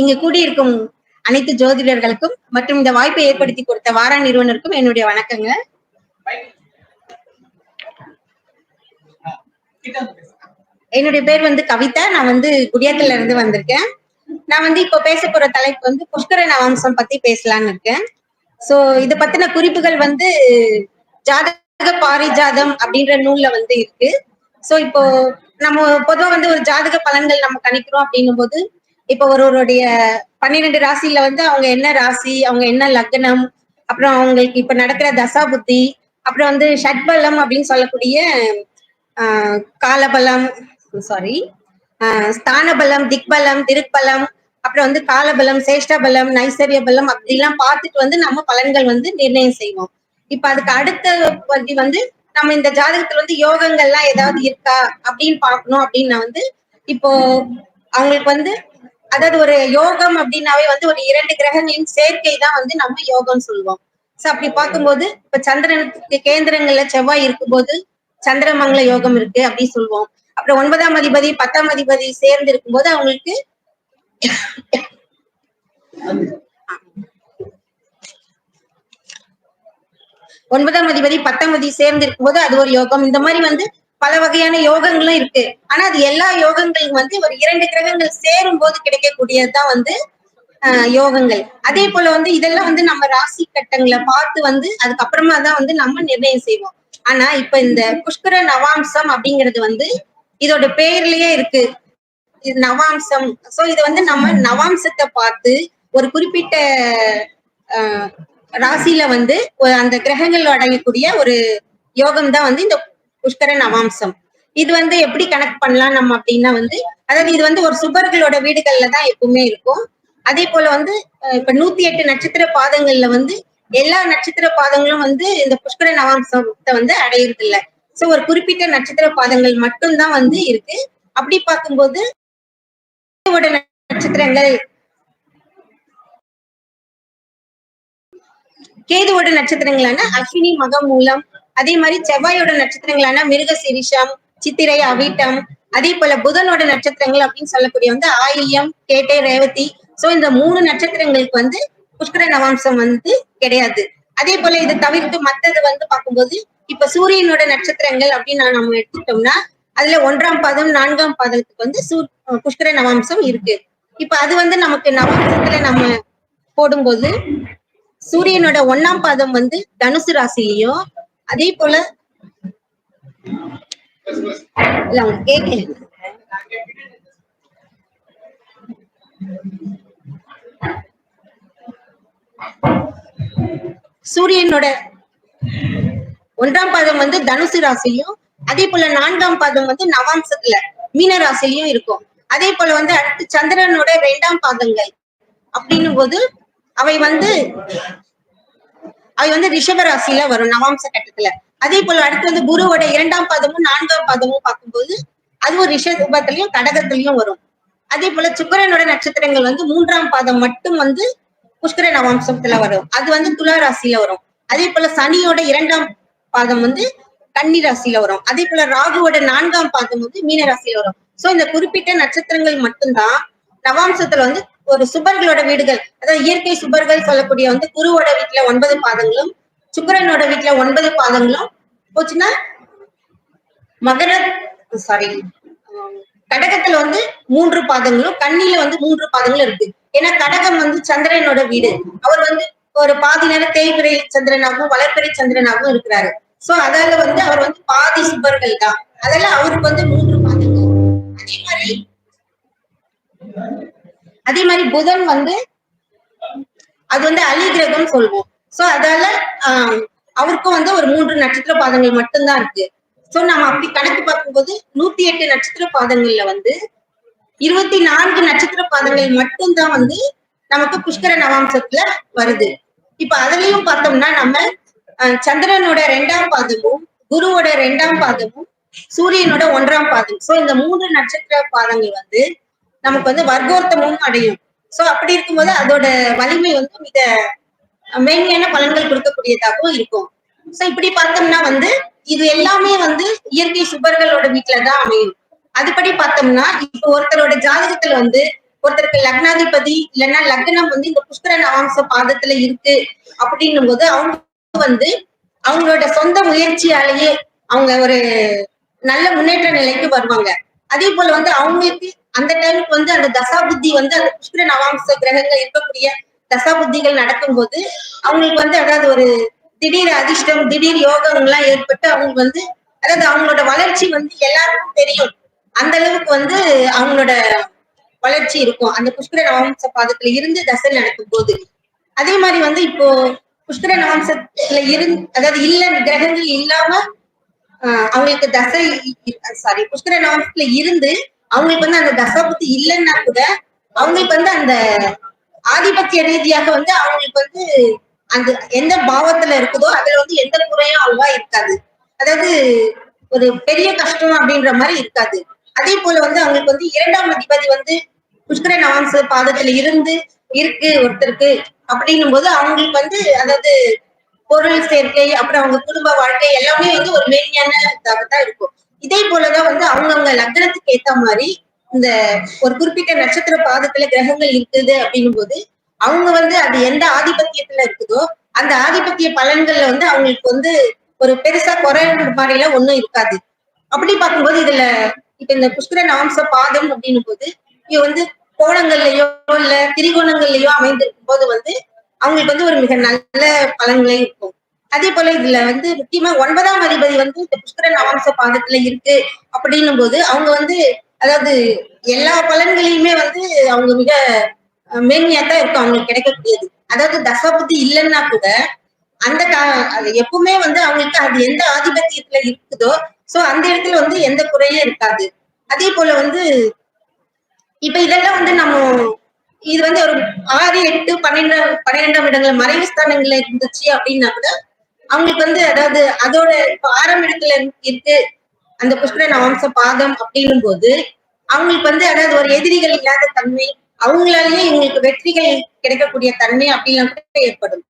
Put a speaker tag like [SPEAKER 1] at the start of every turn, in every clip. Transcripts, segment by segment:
[SPEAKER 1] இங்க கூடியிருக்கும் அனைத்து ஜோதிடர்களுக்கும் மற்றும் இந்த வாய்ப்பை ஏற்படுத்தி கொடுத்த வாரா நிறுவனருக்கும் என்னுடைய வணக்கங்க என்னுடைய பேர் வந்து கவிதா. நான் வந்து குடியாத்துல இருந்து வந்திருக்கேன். நான் வந்து இப்போ பேச போற தலைப்பு வந்து புஷ்கர நவாம்சம் பத்தி பேசலாம்னு இருக்கேன். சோ இத பத்தின குறிப்புகள் வந்து ஜாதக பாரிஜாதம் அப்படின்ற நூல்ல வந்து இருக்கு. சோ இப்போ நம்ம பொதுவா வந்து ஒரு ஜாதக பலன்கள் நம்ம கணிக்கிறோம் அப்படின்னும் போது இப்போ ஒருவருடைய பன்னிரெண்டு ராசியில வந்து அவங்க என்ன ராசி அவங்க என்ன லக்னம் அப்புறம் அவங்களுக்கு இப்ப நடக்கிற தசா புத்தி அப்புறம் வந்து ஷட்பலம் அப்படின்னு சொல்லக்கூடிய காலபலம் சாரி ஸ்தானபலம் திக்பலம் திருப்பலம் அப்புறம் வந்து காலபலம் சேஷ்டபலம் நைசரிய பலம் அப்படிலாம் பார்த்துட்டு வந்து நம்ம பலன்கள் வந்து நிர்ணயம் செய்வோம். இப்ப அதுக்கு அடுத்த பதி வந்து நம்ம இந்த ஜாதகத்துல வந்து யோகங்கள்லாம் ஏதாவது இருக்கா அப்படின்னு பார்க்கணும் அப்படின்னா வந்து இப்போ அவங்களுக்கு வந்து அதாவது ஒரு யோகம் அப்படின்னாவே வந்து ஒரு இரண்டு கிரகங்களின் சேர்க்கை தான் வந்து நம்ம யோகம் சொல்லுவோம். சோ அப்படி பார்க்கும்போது இப்ப சந்திரனுக்கு கேந்திரங்கள்ல செவ்வாய் இருக்கும்போது சந்திரமங்கல யோகம் இருக்கு அப்படின்னு சொல்லுவோம். அப்புறம் ஒன்பதாம் அதிபதி பத்தாம் அதிபதி சேர்ந்து இருக்கும்போது அவங்களுக்கு ஒன்பதாம் அதிபதி பத்தாம் அதிபதி சேர்ந்து இருக்கும்போது அது ஒரு யோகம். இந்த மாதிரி வந்து பல வகையான யோகங்களும் இருக்கு. ஆனா அது எல்லா யோகங்களும் வந்து ஒரு இரண்டு கிரகங்கள் சேரும் போது கிடைக்கக்கூடியதுதான் வந்து யோகங்கள். அதே போல வந்து இதெல்லாம் வந்து நம்ம ராசி கட்டங்களை பார்த்து வந்து அதுக்கப்புறமா தான் வந்து நம்ம நிர்ணயம் செய்வோம். ஆனா இப்ப இந்த புஷ்கர நவாம்சம் அப்படிங்கிறது வந்து இதோட பேர்லயே இருக்கு. இது நவாம்சம். சோ இது வந்து நம்ம நவாம்சத்தை பார்த்து ஒரு குறிப்பிட்ட ராசியில வந்து அந்த கிரகங்கள் அடங்கக்கூடிய ஒரு யோகம் தான் வந்து இந்த புஷ்கர நவாம்சம். இது வந்து எப்படி கனெக்ட் பண்ணலாம் நம்ம அப்படின்னா வந்து அதாவது இது வந்து ஒரு சுபர்களோட வீடுகள்ல தான் எப்பவுமே இருக்கும். அதே போல வந்து இப்ப நூத்தி எட்டு நட்சத்திர பாதங்கள்ல வந்து எல்லா நட்சத்திர பாதங்களும் வந்து இந்த புஷ்கர நவாம்சத்தை வந்து அடையிறது இல்ல சோ ஒரு குறிப்பிட்ட நட்சத்திர பாதங்கள் மட்டும்தான் வந்து இருக்கு. அப்படி பார்க்கும்போது கேதுவோட நட்சத்திரங்கள். கேதுவோட நட்சத்திரங்களான அஸ்வினி மகம் மூலம் அதே மாதிரி செவ்வாயோட நட்சத்திரங்களான மிருக சிரிஷம் சித்திரை அவிட்டம் அதே போல புதனோட நட்சத்திரங்கள் அப்படின்னு சொல்லக்கூடிய வந்து ஆயியம் கேட்டை ரேவதி. சோ இந்த மூணு நட்சத்திரங்களுக்கு வந்து புஷ்கர நவாம்சம் வந்து கிடையாது. அதே போல இதை தவிர்த்து மத்தது வந்து பார்க்கும்போது இப்ப சூரியனோட நட்சத்திரங்கள் அப்படின்னு நம்ம எடுத்துட்டோம்னா அதுல ஒன்றாம் பாதம் நான்காம் பாதத்துக்கு வந்து சூ புஷ்கர நவாம்சம் இருக்கு. இப்ப அது வந்து நமக்கு நவாம்சத்துல நம்ம போடும்போது சூரியனோட ஒன்னாம் பாதம் வந்து தனுசு ராசியையும் அதே போல இல்ல சூரியனோட ஒன்றாம் பாதம் வந்து தனுசு ராசியும் அதே போல நான்காம் பாதம் வந்து நவாம்சத்துல மீன ராசிலையும் இருக்கும். அதே போல வந்து அடுத்து சந்திரனோட இரண்டாம் பாதங்கள் அப்படின்னும் போது அவை வந்து அவை வந்து ரிஷபராசியில வரும் நவாம்ச கட்டத்துல. அதே போல அடுத்து வந்து குருவோட இரண்டாம் பாதமும் நான்காம் பாதமும் பார்க்கும்போது அதுவும் ரிஷபத்திலையும் கடகத்திலையும் வரும். அதே போல சுக்கரனோட நட்சத்திரங்கள் வந்து மூன்றாம் பாதம் மட்டும் வந்து புஷ்கர நவாம்சத்துல வரும். அது வந்து துலா ராசியில வரும். அதே போல சனியோட இரண்டாம் பாதம் வந்து கன்னி ராசியில வரும். அதே போல ராகுவோட நான்காம் பாதம் வந்து மீன ராசியில வரும். சோ இந்த குறிப்பிட்ட நட்சத்திரங்கள் மட்டும்தான் நவாம்சத்துல வந்து ஒரு சுபர்களோட வீடுகள். அதாவது இயற்கை சுபர்கள் சொல்லக்கூடிய வந்து குருவோட வீட்டுல ஒன்பது பாதங்களும் சுக்கரனோட வீட்டுல ஒன்பது பாதங்களும். போச்சுன்னா மகர சாரி கடகத்துல வந்து மூன்று பாதங்களும் கண்ணில வந்து மூன்று பாதங்களும் இருக்கு. ஏன்னா கடகம் வந்து சந்திரனோட வீடு. அவர் வந்து ஒரு பாதி நேரம் தேய்பிரை சந்திரனாகவும் வளர்பிறை சந்திரனாகவும் இருக்கிறாரு. சோ அதால வந்து அவர் வந்து பாதி சுபர்கள் தான். அதெல்லாம் அவருக்கு வந்து மூன்று பாதங்கள். அதே மாதிரி அதே மாதிரி புதன் வந்து அது வந்து அலி கிரகம் சொல்வோம். சோ அதால ஆஹ் அவருக்கும் வந்து ஒரு மூன்று நட்சத்திர பாதங்கள் மட்டும்தான் இருக்கு. சோ நம்ம அப்படி கணக்கு பார்க்கும்போது நூத்தி எட்டு நட்சத்திர பாதங்கள்ல வந்து இருபத்தி நான்கு நட்சத்திர பாதங்கள் மட்டும்தான் வந்து நமக்கு புஷ்கர நவாம்சத்துல வருது. இப்ப அதுலயும் பார்த்தோம்னா நம்ம சந்திரனோட ரெண்டாம் பாதமும் குருவோட ரெண்டாம் பாதமும் சூரியனோட ஒன்றாம் பாதம் சோ இந்த மூன்று நட்சத்திர பாதங்கள் வந்து நமக்கு வந்து வர்க்கோர்த்தமும் அடையும். சோ அப்படி இருக்கும்போது அதோட வலிமை வந்து மிக மேன்மையான பலன்கள் கொடுக்கக்கூடியதாகவும் இருக்கும். சோ இப்படி பார்த்தோம்னா வந்து இது எல்லாமே வந்து இயற்கை சுபர்களோட வீட்டுலதான் அமையும். அதுபடி பார்த்தோம்னா இப்போ ஒருத்தரோட ஜாதகத்துல வந்து ஒருத்தருக்கு லக்னாதிபதி இல்லைன்னா லக்னம் வந்து இந்த புஷ்கர நவாம்ச பாதத்துல இருக்கு. அப்படின்னும் போது அவங்க வந்து அவங்களோட சொந்த முயற்சியாலேயே அவங்க ஒரு நல்ல முன்னேற்ற நிலைக்கு வருவாங்க. அதே போல வந்து அவங்களுக்கு அந்த டைமுக்கு வந்து அந்த தசாபுத்தி வந்து அந்த புஷ்கர நவாம்ச கிரகங்கள் இருக்கக்கூடிய தசாபுத்திகள் நடக்கும்போது அவங்களுக்கு வந்து அதாவது ஒரு திடீர் அதிர்ஷ்டம் திடீர் யோகங்கள்லாம் ஏற்பட்டு அவங்களுக்கு வந்து அதாவது அவங்களோட வளர்ச்சி வந்து எல்லாருக்கும் தெரியும். அந்த அளவுக்கு வந்து அவங்களோட வளர்ச்சி இருக்கும். அந்த புஷ்கர நவாம்ச பாதத்துல இருந்து தசை நடக்கும் போது அதே மாதிரி வந்து இப்போ புஷ்கர நவம்சத்துல இருந்து அதாவது இல்ல கிரகங்கள் இல்லாம அவங்களுக்கு தசை சாரி புஷ்கர நவம்சத்துல இருந்து அவங்களுக்கு வந்து அந்த தசாபுத்தி இல்லைன்னா கூட அவங்களுக்கு வந்து அந்த ஆதிபத்திய ரீதியாக வந்து அவங்களுக்கு வந்து அந்த எந்த பாவத்துல இருக்குதோ அதுல வந்து எந்த குறையும் அவ்வளவா இருக்காது. அதாவது ஒரு பெரிய கஷ்டம் அப்படின்ற மாதிரி இருக்காது. அதே போல வந்து அவங்களுக்கு வந்து இரண்டாம் அதிபதி வந்து புஷ்கர நவாம்ச பாதத்துல இருந்து இருக்கு ஒருத்தருக்கு அப்படின்னும் போது அவங்களுக்கு வந்து அதாவது பொருள் சேர்க்கை அப்புறம் அவங்க குடும்ப வாழ்க்கை எல்லாமே வந்து ஒரு மேன்மையான தான் இருக்கும். இதே போலதான் வந்து அவங்கவுங்க லக்னத்துக்கு ஏத்த மாதிரி இந்த ஒரு குறிப்பிட்ட நட்சத்திர பாதத்துல கிரகங்கள் இருக்குது அப்படின்னும் போது அவங்க வந்து அது எந்த ஆதிபத்தியத்துல இருக்குதோ அந்த ஆதிபத்திய பலன்கள்ல வந்து அவங்களுக்கு வந்து ஒரு பெருசா குறை மாதிரி எல்லாம் ஒண்ணும் இருக்காது. அப்படி பார்க்கும்போது இதுல இப்ப இந்த புஷ்கர நாம்ச பாதம் அப்படின்னும் போது இது வந்து கோணங்கள்லயோ இல்ல திரிகோணங்கள்லயோ அமைந்திருக்கும் போது வந்து அவங்களுக்கு வந்து ஒரு மிக நல்ல பலன்களை இருக்கும். அதே போல இதுல வந்து முக்கியமா ஒன்பதாம் அதிபதி வந்து இந்த புஷ்கர நவாம்ச பாதத்துல இருக்கு அப்படின்னும் போது அவங்க வந்து அதாவது எல்லா பலன்களையுமே வந்து அவங்க மிக மேன்மையா தான் இருக்கும் அவங்களுக்கு கிடைக்கக்கூடியது. அதாவது தசபுத்தி இல்லைன்னா கூட அந்த கா அது எப்பவுமே வந்து அவங்களுக்கு அது எந்த ஆதிபத்தியத்துல இருக்குதோ சோ அந்த இடத்துல வந்து எந்த குறையும் இருக்காது. அதே போல வந்து இப்ப இதெல்லாம் வந்து நம்ம இது வந்து ஒரு ஆறு எட்டு பன்னெண்டு பன்னிரெண்டாம் இடங்கள்ல மறைவு ஸ்தானங்கள்ல இருந்துச்சு அப்படின்னா கூட அவங்களுக்கு வந்து அதாவது அதோட இப்ப ஆறாம் இடத்துல இருக்கு அந்த புஷ்கர நவம்ச பாதம் அப்படின்னும் போது அவங்களுக்கு வந்து அதாவது ஒரு எதிரிகள் இல்லாத தன்மை அவங்களாலேயே இவங்களுக்கு வெற்றிகள் கிடைக்கக்கூடிய தன்மை அப்படின்லாம் கூட ஏற்படும்.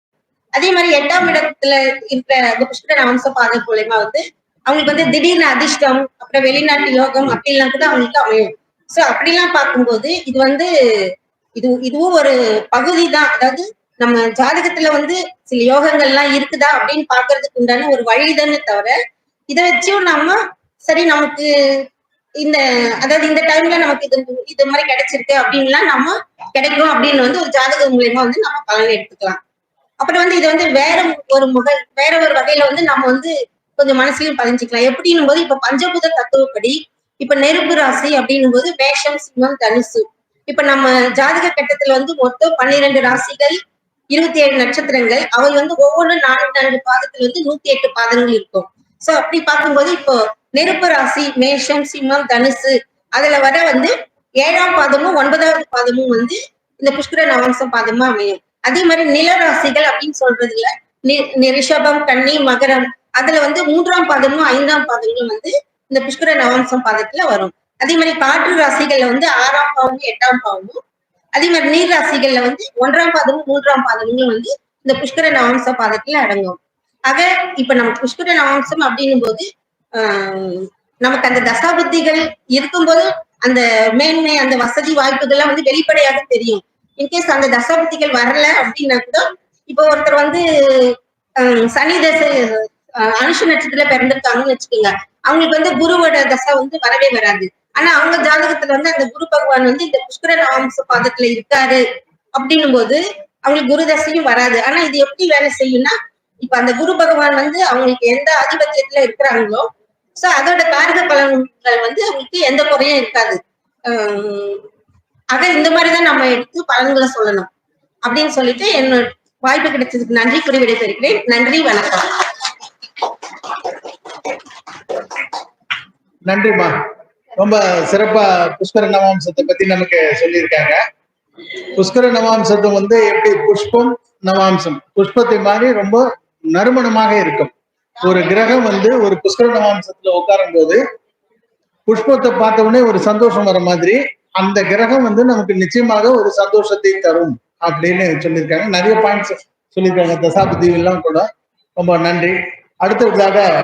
[SPEAKER 1] அதே மாதிரி எட்டாம் இடத்துல இருக்கிற அந்த புஷ்கர நவம்ச பாதம் மூலயமா வந்து அவங்களுக்கு வந்து திடீர்னு அதிர்ஷ்டம் அப்புறம் வெளிநாட்டு யோகம் அப்படின்லாம் கூட அவங்களுக்கு அமையும். சோ அப்படிலாம் பார்க்கும்போது இது வந்து இது இதுவும் ஒரு பகுதி தான் அதாவது நம்ம ஜாதகத்துல வந்து சில யோகங்கள்லாம் இருக்குதா அப்படின்னு பாக்குறதுக்கு உண்டான ஒரு வழிதானே தவிர இதை வச்சும் நம்ம சரி நமக்கு இந்த அதாவது இந்த டைம்ல நமக்கு இது இது மாதிரி கிடைச்சிருக்கு அப்படின்லாம் நம்ம கிடைக்கும் அப்படின்னு வந்து ஒரு ஜாதகம் மூலியமா வந்து நம்ம பலன் எடுத்துக்கலாம். அப்புறம் வந்து இது வந்து வேற ஒரு முக வேற ஒரு வகையில வந்து நம்ம வந்து கொஞ்சம் மனசுலயும் பதிஞ்சுக்கலாம். எப்படின்னும் போது இப்ப பஞ்சபூத தத்துவப்படி இப்ப நெருப்பு ராசி அப்படின்னும் போது மேஷம் சிம்மம் தனுசு. இப்ப நம்ம ஜாதக கட்டத்துல வந்து மொத்தம் பன்னிரெண்டு ராசிகள் இருபத்தி ஏழு நட்சத்திரங்கள். அவை வந்து ஒவ்வொரு நான்கு நான்கு பாதத்துல வந்து நூத்தி எட்டு பாதங்கள் இருக்கும். சோ அப்படி பார்க்கும்போது இப்போ நெருப்பு ராசி மேஷம் சிம்மம் தனுசு அதுல வர வந்து ஏழாம் பாதமும் ஒன்பதாவது பாதமும் வந்து இந்த புஷ்கர நவம்சம் பாதமா அமையும். அதே மாதிரி நில ராசிகள் அப்படின்னு சொல்றதுல ரிஷபம் கன்னி மகரம் அதுல வந்து மூன்றாம் பாதமும் ஐந்தாம் பாதங்களும் வந்து இந்த புஷ்கர நவம்சம் பாதத்துல வரும். அதே மாதிரி காற்று ராசிகள்ல வந்து ஆறாம் பாவமும் எட்டாம் பாவமும் அதே மாதிரி நீர் ராசிகள்ல வந்து ஒன்றாம் பாதமும் மூன்றாம் பாதமும் வந்து இந்த புஷ்கர நவம்ச பாதத்துல அடங்கும். ஆக இப்ப நம்ம புஷ்கர நவம்சம் அப்படின்னும் போது ஆஹ் நமக்கு அந்த தசாபுத்திகள் இருக்கும்போது அந்த மேன்மை அந்த வசதி வாய்ப்புகள்லாம் வந்து வெளிப்படையாக தெரியும். இன்கேஸ் அந்த தசாபுத்திகள் வரல அப்படின்னா கூட இப்போ ஒருத்தர் வந்து சனி தசை அனுஷ நட்சத்திரத்துல பிறந்திருக்காங்கன்னு வச்சுக்கோங்க. அவங்களுக்கு வந்து குருவோட தசை வந்து வரவே வராது. ஆனா அவங்க ஜாதகத்துல வந்து அந்த குரு பகவான் வந்து இந்த புஷ்கர நாமச பாதத்துல இருக்காரு அப்படின்னும் போது அவங்களுக்கு குரு தசையும் வராது. ஆனா இது எப்படி வேலை செய்யும்னா இப்ப அந்த குரு பகவான் வந்து அவங்களுக்கு எந்த ஆதிபத்தியத்துல இருக்கிறாங்களோ சோ அதோட காரக பலன்கள் வந்து அவங்களுக்கு எந்த குறையும் இருக்காது. ஆக இந்த மாதிரிதான் நம்ம எடுத்து பலன்களை சொல்லணும். அப்படின்னு சொல்லிட்டு என்னோட வாய்ப்பு கிடைச்சதுக்கு நன்றி குறிவிடை பெறுகிறேன் நன்றி வணக்கம்.
[SPEAKER 2] நன்றிமா ரொம்ப சிறப்பா புஷ்கர நவாம்சத்தை பத்தி நமக்கு சொல்லியிருக்காங்க. புஷ்கர நவாம்சத்தை வந்து எப்படி புஷ்பம் நவாம்சம்? புஷ்பத்தை மாதிரி ரொம்ப நறுமணமாக இருக்கும். ஒரு கிரகம் வந்து ஒரு புஷ்கர நவாம்சத்துல உட்காரும் போது புஷ்பத்தை பார்த்த உடனே ஒரு சந்தோஷம் வர மாதிரி அந்த கிரகம் வந்து நமக்கு நிச்சயமாக ஒரு சந்தோஷத்தை தரும் அப்படின்னு சொல்லியிருக்காங்க. நிறைய பாயிண்ட்ஸ் சொல்லியிருக்காங்க. தசாபதி எல்லாம் கூட. ரொம்ப நன்றி. அடுத்ததாக